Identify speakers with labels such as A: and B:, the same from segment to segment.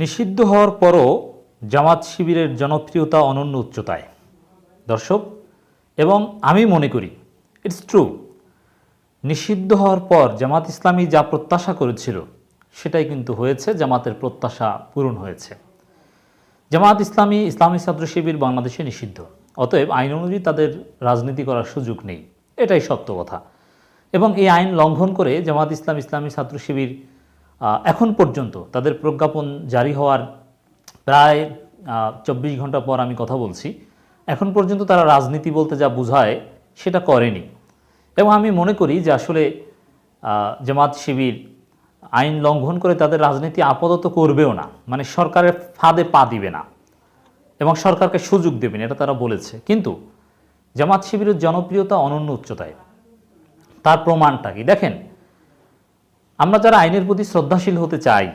A: নিষিদ্ধ হওয়ার পরও জামাত শিবিরের জনপ্রিয়তা অনন্য উচ্চতায়। দর্শক, এবং আমি মনে করি ইটস ট্রু নিষিদ্ধ হওয়ার পর জামাত ইসলামী যা প্রত্যাশা করেছিল, সেটাই কিন্তু হয়েছে, জামাতের প্রত্যাশা পূরণ হয়েছে। জামাত ইসলামী ইসলামী ছাত্র শিবির বাংলাদেশে নিষিদ্ধ, অতএব আইন অনুযায়ী তাদের রাজনীতি করার সুযোগ নেই, এটাই সত্য কথা। এবং এই আইন লঙ্ঘন করে জামাত ইসলাম, ইসলামী ছাত্র শিবির এখন পর্যন্ত তাদের প্রজ্ঞাপন জারি হওয়ার প্রায় চব্বিশ ঘণ্টা পর আমি কথা বলছি। এখন পর্যন্ত তারা রাজনীতি বলতে যা বোঝায় সেটা করেনি। এবং আমি মনে করি যে আসলে জামাত শিবির আইন লঙ্ঘন করে তাদের রাজনীতি আপাতত করবেও না। মানে সরকারের ফাঁদে পা দিবে না। এবং সরকারকে সুযোগ দেবেন এটা তারা বলেছে। কিন্তু জামাত শিবিরের জনপ্রিয়তা অনন্য উচ্চতায়। তার প্রমাণটা কি? দেখেন আমরা যারা আইনের প্রতি শ্রদ্ধাশীল হতে চাই,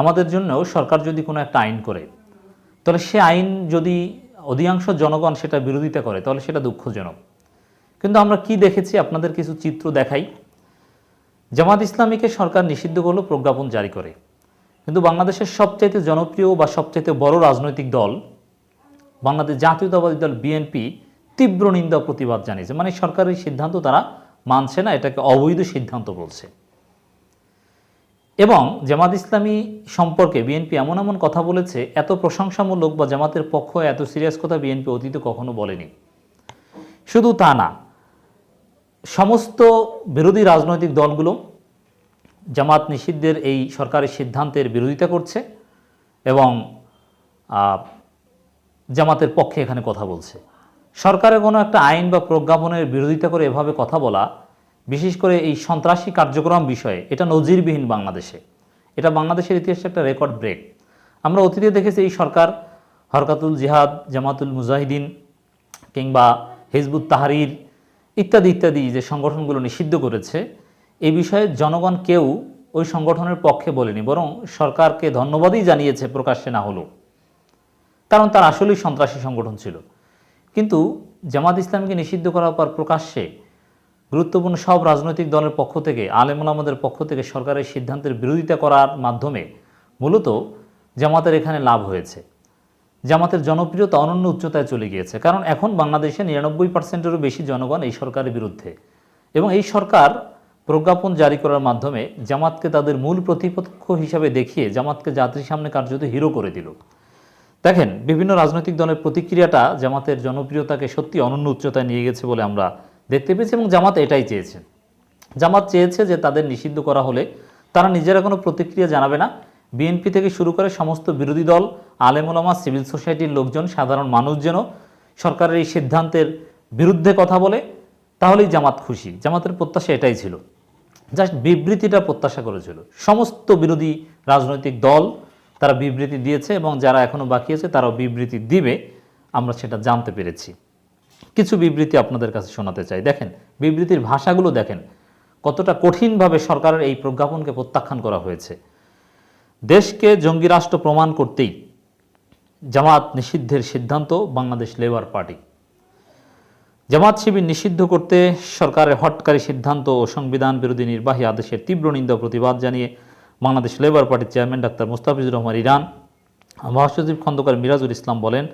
A: আমাদের জন্য সরকার যদি কোনো একটা আইন করে, তাহলে সে আইন যদি অধিকাংশ জনগণ সেটা বিরোধিতা করে, তাহলে সেটা দুঃখজনক। কিন্তু আমরা কি দেখেছি? আপনাদের কিছু চিত্র দেখাই। জামাত ইসলামীকে সরকার নিষিদ্ধ করল প্রজ্ঞাপন জারি করে। কিন্তু বাংলাদেশের সবচাইতে জনপ্রিয় বা সবচাইতে বড় রাজনৈতিক দল, বাংলাদেশ জাতীয়তাবাদী দল বিএনপি তীব্র নিন্দা প্রতিবাদ জানিয়েছে। মানে সরকারের সিদ্ধান্ত তারা মানছে না, এটাকে অবৈধ সিদ্ধান্ত বলছে। এবং জামাত ইসলামী সম্পর্কে বিএনপি এমন এমন কথা বলেছে, এত প্রশংসামূলক বা জামাতের পক্ষ এত সিরিয়াস কথা বিএনপি অতীতে কখনো বলেনি। শুধু তা না, সমস্ত বিরোধী রাজনৈতিক দলগুলো জামাত নিষিদ্ধের এই সরকারের সিদ্ধান্তের বিরোধিতা করছে এবং জামাতের পক্ষে এখানে কথা বলছে। সরকারের কোনো একটা আইন বা প্রজ্ঞাপনের বিরোধিতা করে এভাবে কথা বলা বিশেষ করে এই সন্ত্রাসী কার্যক্রম বিষয়ে, এটা নজিরবিহীন বাংলাদেশে। এটা বাংলাদেশের ইতিহাসে একটা রেকর্ড ব্রেক। আমরা অতীতে দেখেছি এই সরকার, হরকাতুল জিহাদ, জামাতুল মুজাহিদিন কিংবা হিজবুত তাহারির ইত্যাদি ইত্যাদি যে সংগঠনগুলো নিষিদ্ধ করেছে এই বিষয়ে জনগণ কেউ ওই সংগঠনের পক্ষে বলেনি, বরং সরকারকে ধন্যবাদই জানিয়েছে প্রকাশ্যে না হলেও। কারণ তার আসলেই সন্ত্রাসী সংগঠন ছিল। কিন্তু জামাত ইসলামকে নিষিদ্ধ করার পর প্রকাশ্যে গুরুত্বপূর্ণ সব রাজনৈতিক দলের পক্ষ থেকে আলেমুলামাদের পক্ষ থেকে সরকারের সিদ্ধান্তের বিরোধিতা করার মাধ্যমে মূলত জামাতের এখানে লাভ হয়েছে। জামাতের জনপ্রিয়তা অনন্য উচ্চতায় চলে গিয়েছে। কারণ এখন বাংলাদেশে নিরানব্বই পার্সেন্টেরও বেশি জনগণ এই সরকারের বিরুদ্ধে। এবং এই সরকার প্রজ্ঞাপন জারি করার মাধ্যমে জামাতকে তাদের মূল প্রতিপক্ষ হিসাবে দেখিয়ে জামাতকে জাতির সামনে কার্যত হিরো করে দিল। দেখেন, বিভিন্ন রাজনৈতিক দলের প্রতিক্রিয়াটা জামাতের জনপ্রিয়তাকে সত্যি অনন্য উচ্চতায় নিয়ে গেছে বলে আমরা দেখতে পেয়েছি এবং জামাত এটাই চেয়েছে। জামাত চেয়েছে যে তাদের নিষিদ্ধ করা হলে তারা নিজেরা কোনো প্রতিক্রিয়া জানাবে না। বিএনপি থেকে শুরু করে সমস্ত বিরোধী দল আলেমুলামা সিভিল সোসাইটির লোকজন, সাধারণ মানুষ যেন সরকারের এই সিদ্ধান্তের বিরুদ্ধে কথা বলে, তাহলেই জামাত খুশি। জামাতের প্রত্যাশা এটাই ছিল। জাস্ট বিবৃতিটা প্রত্যাশা করেছিল। সমস্ত বিরোধী রাজনৈতিক দল তারা বিবৃতি দিয়েছে এবং যারা এখনও বাকি আছে তারাও বিবৃতি দিবে। আমরা সেটা জানতে পেরেছি। কিছু বিবৃতি আপনাদের কাছে শোনাতে চাই। দেখেন, বিবৃতির ভাষাগুলো দেখেন, কতটা কঠিনভাবে সরকারের এই প্রজ্ঞাপনকে প্রত্যাখ্যান করা হয়েছে। দেশকে জঙ্গি রাষ্ট্র প্রমাণ করতেই জামাত নিষিদ্ধের সিদ্ধান্ত বাংলাদেশ লেবার পার্টি। জামাত শিবির নিষিদ্ধ করতে সরকারের হটকারী সিদ্ধান্ত ও সংবিধান বিরোধী নির্বাহী আদেশের তীব্র নিন্দা প্রতিবাদ জানিয়ে বাংলাদেশ লেবার পার্টির chairman doctor Mustafizur Rahman Iran, মহাসচিব খন্দকার মিরাজুল ইসলাম বলেন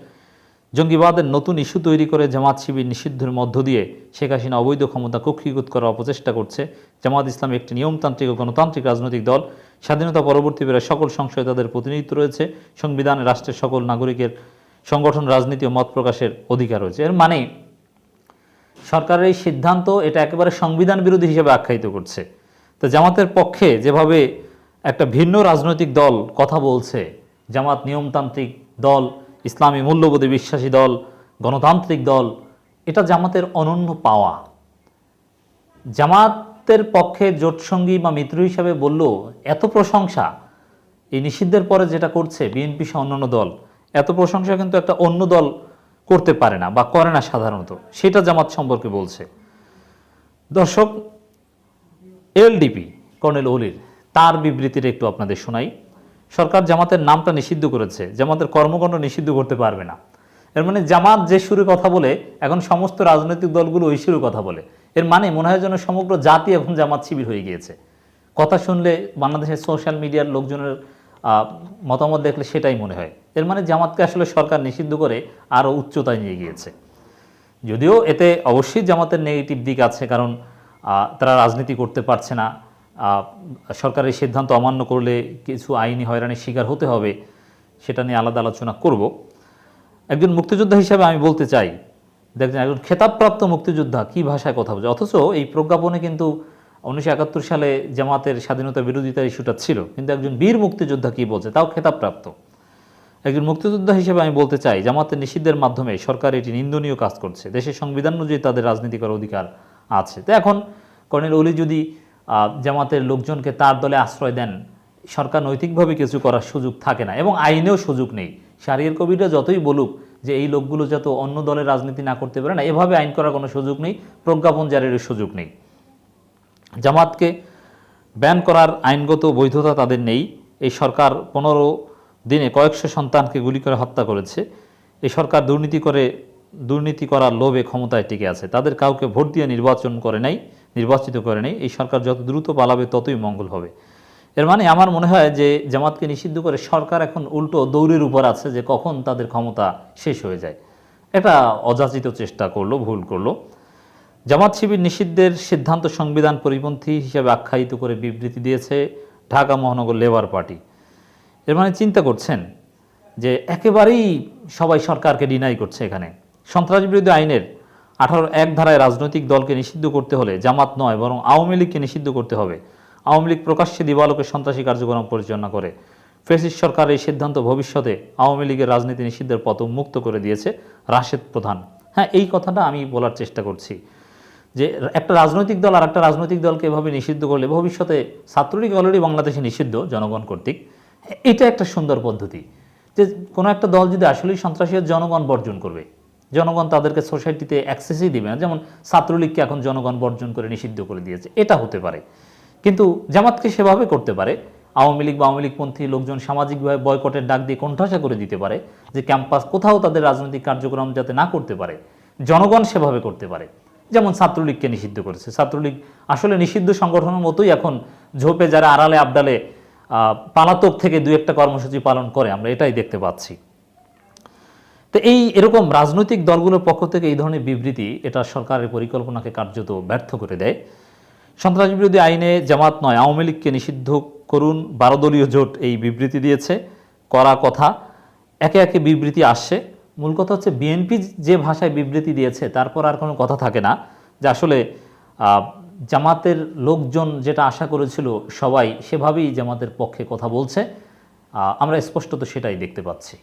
A: জঙ্গিবাদের নতুন ইস্যু তৈরি করে জামাত শিবির নিষিদ্ধের মধ্য দিয়ে শেখ হাসিনা অবৈধ ক্ষমতা কক্ষীভূত করার অপচেষ্টা করছে। জামাত ইসলাম একটি নিয়মতান্ত্রিক ও গণতান্ত্রিক রাজনৈতিক দল। স্বাধীনতা পরবর্তী প্রায় সকল সংসদে তাদের প্রতিনিধিত্ব রয়েছে। সংবিধানে রাষ্ট্রের সকল নাগরিকের সংগঠন, রাজনীতি ও মত প্রকাশের অধিকার রয়েছে। এর মানে সরকারের এই সিদ্ধান্ত এটা একেবারে সংবিধান বিরোধী হিসেবে আখ্যায়িত করছে। তো জামাতের পক্ষে যেভাবে একটা ভিন্ন রাজনৈতিক দল কথা বলছে, জামাত নিয়মতান্ত্রিক দল ইসলামী মূল্যবোধে বিশ্বাসী দল, গণতান্ত্রিক দল, এটা জামাতের অনন্য পাওয়া। জামাতের পক্ষে জোটসঙ্গী বা মিত্র হিসাবে বলল এত প্রশংসা, এই নিষিদ্ধের পরে যেটা করছে বিএনপি সহ অন্যান্য দল, এত প্রশংসা কিন্তু একটা অন্য দল করতে পারে না বা করে না সাধারণত, সেটা জামাত সম্পর্কে বলছে। দর্শক, এলডিপি, কর্নেল অলির, তার বিবৃতিটা একটু আপনাদের শোনাই। সরকার জামাতের নামটা নিষিদ্ধ করেছে, জামাতের কর্মকাণ্ড নিষিদ্ধ করতে পারবে না। এর মানে জামাত যে সুরে কথা বলে, এখন সমস্ত রাজনৈতিক দলগুলো ওই সুরে কথা বলে। এর মানে মনে হয় যেন সমগ্র জাতি এখন জামাত শিবির হয়ে গিয়েছে। কথা শুনলে বাংলাদেশের সোশ্যাল মিডিয়ার লোকজনের মতামত দেখলে সেটাই মনে হয়। এর মানে জামাতকে আসলে সরকার নিষিদ্ধ করে আরও উচ্চতায় নিয়ে গিয়েছে। যদিও এতে অবশ্যই জামাতের নেগেটিভ দিক আছে, কারণ তারা রাজনীতি করতে পারছে না। সরকারের সিদ্ধান্ত অমান্য করলে কিছু আইনি হয়রানির শিকার হতে হবে, সেটা নিয়ে আলাদা আলোচনা করব। একজন মুক্তিযোদ্ধা হিসাবে আমি বলতে চাই, দেখছেন, একজন খেতাবপ্রাপ্ত মুক্তিযোদ্ধা কি ভাষায় কথা বলছে? অথচ এই প্রজ্ঞাপনে কিন্তু উনিশশো একাত্তর সালে জামাতের স্বাধীনতা বিরোধিতার ইস্যুটা ছিল, কিন্তু একজন বীর মুক্তিযোদ্ধা কি বলছে? তাও খেতাবপ্রাপ্ত। একজন মুক্তিযোদ্ধা হিসেবে আমি বলতে চাই, জামাতের নিষিদ্ধের মাধ্যমে সরকার এটি নিন্দনীয় কাজ করছে, দেশের সংবিধান অনুযায়ী তাদের রাজনীতি করার অধিকার আছে। তো এখন কর্নেল অলি যদি জামাতের লোকজনকে তার দলে আশ্রয় দেন। সরকার নৈতিকভাবে কিছু করার সুযোগ থাকে না এবং আইনেও সুযোগ নেই। শারিয়ার কবিরা যতই বলুক যে এই লোকগুলো যত অন্য দলের রাজনীতি না করতে পারে না, এভাবে আইন করার কোনো সুযোগ নেই, প্রজ্ঞাপন জারির সুযোগ নেই। জামাতকে ব্যান করার আইনগত বৈধতা তাদের নেই। এই সরকার পনেরো দিনে কয়েকশো সন্তানকে গুলি করে হত্যা করেছে। এই সরকার দুর্নীতি করে, দুর্নীতি করার লোভে ক্ষমতায় টিকে আছে। তাদের কাউকে ভোট দিয়ে নির্বাচন করে নাই। নির্বাচিত করে নেই। এই সরকার যত দ্রুত পালাবে, ততই মঙ্গল হবে। এর মানে আমার মনে হয় যে জামাতকে নিষিদ্ধ করে সরকার এখন উল্টো দৌড়ের উপর আছে যে কখন তাদের ক্ষমতা শেষ হয়ে যায়। এটা অযাচিত চেষ্টা করল, ভুল করল। জামাত শিবির নিষিদ্ধের সিদ্ধান্ত সংবিধান পরিপন্থী হিসেবে আখ্যায়িত করে বিবৃতি দিয়েছে ঢাকা মহানগর লেবার পার্টি। এর মানে চিন্তা করছেন যে একেবারেই সবাই সরকারকে ডিনাই করছে এখানে। সন্ত্রাস বিরোধী আইনের আঠারো এক ধারায় রাজনৈতিক দলকে নিষিদ্ধ করতে হলে জামাত নয় বরং আওয়ামী লীগকে নিষিদ্ধ করতে হবে। আওয়ামী লীগ প্রকাশ্যে দিবালোকে সন্ত্রাসী কার্যক্রম পরিচালনা করে। ফেসিস সরকার এই সিদ্ধান্ত ভবিষ্যতে আওয়ামী লীগের রাজনীতি নিষিদ্ধের পথ মুক্ত করে দিয়েছে রাশেদ প্রধান। হ্যাঁ এই কথাটা আমি বলার চেষ্টা করছি যে একটা রাজনৈতিক দল আর একটা রাজনৈতিক দলকে এভাবে নিষিদ্ধ করলে ভবিষ্যতে ছাত্রলীগ অলরেডি বাংলাদেশে নিষিদ্ধ জনগণ কর্তৃক। এটা একটা সুন্দর পদ্ধতি যে কোনো একটা দল যদি আসলেই সন্ত্রাসী হয়, জনগণ বর্জন করবে। জনগণ তাদেরকে সোসাইটিতে অ্যাক্সেসই দিবে না। যেমন ছাত্রলীগকে এখন জনগণ বর্জন করে নিষিদ্ধ করে দিয়েছে। এটা হতে পারে। কিন্তু জামাতকে সেভাবে করতে পারে। আওয়ামী লীগ বা আওয়ামী লীগপন্থী লোকজন সামাজিকভাবে বয়কটের ডাক দিয়ে কণ্ঠাসা করে দিতে পারে যে ক্যাম্পাস কোথাও তাদের রাজনৈতিক কার্যক্রম যাতে না করতে পারে। জনগণ সেভাবে করতে পারে। যেমন ছাত্রলীগকে নিষিদ্ধ করেছে। ছাত্রলীগ আসলে নিষিদ্ধ সংগঠনের মতোই এখন ঝোপে যারা আড়ালে আবডালে পালাতক থেকে দু একটা কর্মসূচি পালন করে। আমরা এটাই দেখতে পাচ্ছি। তো এই এরকম রাজনৈতিক দলগুলোর পক্ষ থেকে এই ধরনের বিবৃতি এটা সরকারের পরিকল্পনাকে কার্যত ব্যর্থ করে দেয়। সন্ত্রাস বিরোধী আইনে জামাত নয়, আওয়ামী লীগকে নিষিদ্ধ করুন, বারো দলীয় জোট এই বিবৃতি দিয়েছে করা কথা। একে একে বিবৃতি আসছে। মূল কথা হচ্ছে বিএনপি যে ভাষায় বিবৃতি দিয়েছে তারপর আর কোনো কথা থাকে না। যে আসলে জামাতের লোকজন যেটা আশা করেছিল সবাই সেভাবেই জামাতের পক্ষে কথা বলছে। আমরা স্পষ্টত সেটাই দেখতে পাচ্ছি।